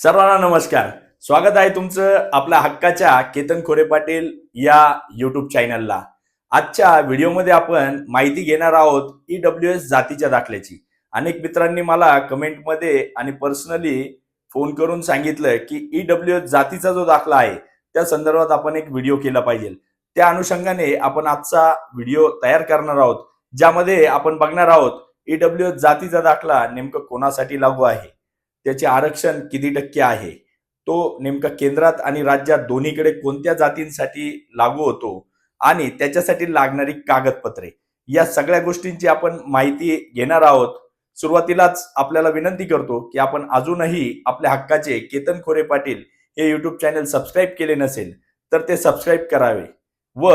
सर्वांना नमस्कार. स्वागत आहे तुमचं आपल्या हक्काच्या केतन खोरे पाटील या युट्यूब चॅनलला आजच्या व्हिडिओमध्ये आपण माहिती घेणार आहोत ई डब्ल्यू एस जातीच्या दाखल्याची. अनेक मित्रांनी मला कमेंटमध्ये आणि पर्सनली फोन करून सांगितलं की ई डब्ल्यू एस जातीचा जो दाखला आहे त्या संदर्भात आपण एक व्हिडिओ केला पाहिजे. त्या अनुषंगाने आपण आजचा व्हिडिओ तयार करणार आहोत ज्यामध्ये आपण बघणार आहोत ई डब्ल्यू एस जातीचा दाखला नेमकं कोणासाठी लागू आहे. त्याचे आरक्षण किती टक्के आहे? तो नेमका केंद्रात आणि राज्यात दोन्हीकडे कोणत्या जातींसाठी लागू होतो? आणि त्याच्यासाठी लागणारी कागदपत्रे. या सगळ्या गोष्टींची आपण माहिती घेणार आहोत. सुरुवातीलाच आपल्याला विनंती करतो की आपण अजूनही आपल्या हक्काचे केतन खोरे पाटील हे यूट्यूब चॅनल सबस्क्राईब केले नसेल तर ते सबस्क्राईब करावे व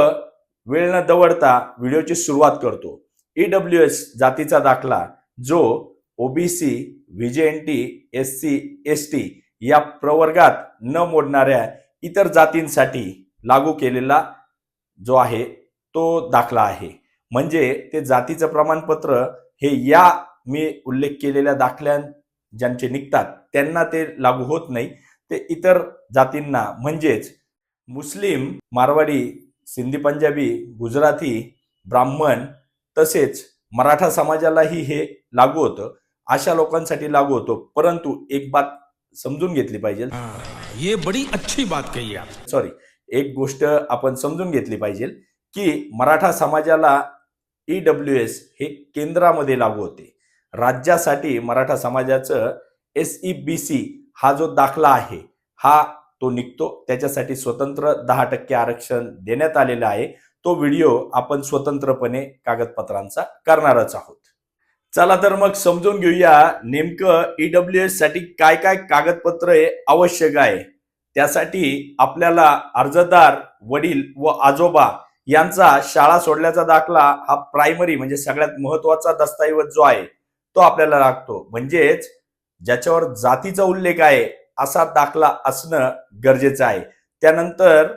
वेळ न दवडता व्हिडिओची सुरुवात करतो. ई डब्ल्यू एस जातीचा दाखला जो OBC VJNT S C S T या प्रवर्गात न मोडणाऱ्या इतर जातींसाठी लागू केलेला जो आहे तो दाखला आहे. म्हणजे ते जातीचं प्रमाणपत्र हे या मी उल्लेख केलेल्या दाखल्यां ज्यांचे निघतात त्यांना ते लागू होत नाही. ते इतर जातींना म्हणजेच मुस्लिम मारवाडी सिंधी पंजाबी गुजराती ब्राह्मण तसेच मराठा समाजालाही हे लागू होतं. अशा लोकांसाठी लागू होतो. परंतु एक बात समजून घेतली पाहिजे. हाँ, ये बड़ी अच्छी बात कही सॉरी एक गोष्ट आपण समजून घेतली पाहिजे की मराठा समाजाला ई डब्ल्यू एस हे केंद्रामध्ये लागू होते. राज्यासाठी मराठा समाजाचं एस ई बी सी हा जो दाखला आहे हा तो निघतो. त्याच्यासाठी स्वतंत्र दहा टक्के आरक्षण देण्यात आलेलं आहे. तो व्हिडिओ आपण स्वतंत्रपणे कागदपत्रांचा करणारच आहोत. चला तर मग समजून घेऊया नेमकं ई डब्ल्यू एससाठी काय काय कागदपत्र आवश्यक आहे. त्यासाठी आपल्याला अर्जदार वडील व आजोबा यांचा शाळा सोडल्याचा दाखला हा प्रायमरी म्हणजे सगळ्यात महत्त्वाचा दस्तऐवज जो आहे तो आपल्याला लागतो. म्हणजेच ज्याच्यावर जातीचा उल्लेख आहे असा दाखला असणं गरजेचं आहे. त्यानंतर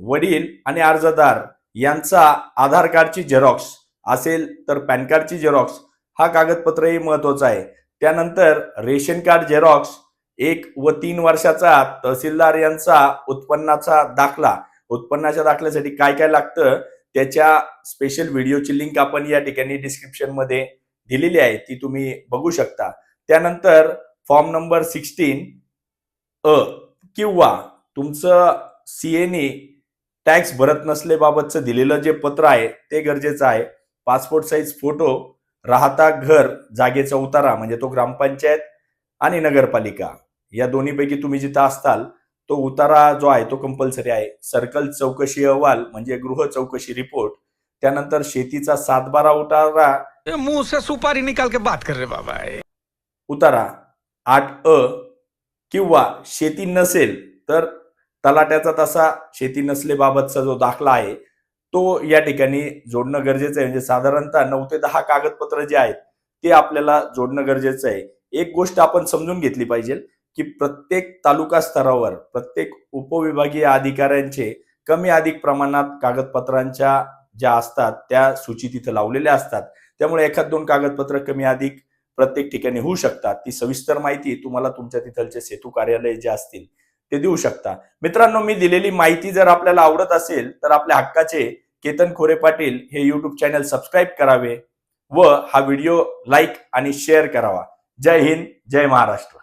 वडील आणि अर्जदार यांचा आधार कार्डची झेरॉक्स असेल तर पॅन कार्डची झेरॉक्स हा कागदपत्रही महत्त्वाचा आहे. त्यानंतर रेशन कार्ड झेरॉक्स एक व तीन वर्षाचा तहसीलदार यांचा उत्पन्नाचा दाखला. उत्पन्नाच्या दाखल्यासाठी काय काय लागतं? त्याच्या स्पेशल व्हिडिओची लिंक आपण या ठिकाणी डिस्क्रिप्शनमध्ये दिलेली आहे. ती तुम्ही बघू शकता. त्यानंतर फॉर्म नंबर सिक्स्टीन अ किंवा तुमचं सी सीएने टॅक्स भरत नसलेबाबतचं दिलेलं जे पत्र आहे ते गरजेचं आहे. पासपोर्ट साईज फोटो राहता घर जागेचा उतारा म्हणजे तो ग्रामपंचायत आणि नगरपालिका या दोन्हीपैकी तुम्ही जिथं असताल तो उतारा जो आहे तो कंपल्सरी आहे सर्कल चौकशी अहवाल म्हणजे गृह चौकशी रिपोर्ट त्यानंतर शेतीचा सातबारा उतारा मुंह से सुपारी निकाल के बात कर रहे बाबा। उतारा आठ अ किंवा शेती नसेल तर तलाट्याचा तसा शेती नसलेबाबतचा जो दाखला आहे तो या ठिकाणी जोडणं गरजेचं आहे. म्हणजे साधारणतः नऊ ते दहा कागदपत्र जे आहेत ते आपल्याला जोडणं गरजेचं आहे. एक गोष्ट आपण समजून घेतली पाहिजे की प्रत्येक तालुका स्तरावर प्रत्येक उपविभागीय अधिकाऱ्यांचे कमी अधिक प्रमाणात कागदपत्रांच्या ज्या असतात त्या सूची तिथं लावलेल्या असतात. त्यामुळे एखाद दोन कागदपत्र कमी अधिक प्रत्येक ठिकाणी होऊ शकतात. ती सविस्तर माहिती तुम्हाला तुमच्या तिथलचे सेतू कार्यालय जे असतील ते देऊ शकता. मित्रांनो मी दिलेली माहिती जर आपल्याला आवडत असेल तर आपल्या हक्काचे केतन खोरे पाटील हे युट्यूब चॅनल सबस्क्राईब करावे व हा व्हिडिओ लाईक आणि शेअर करावा. जय हिंद जय महाराष्ट्र.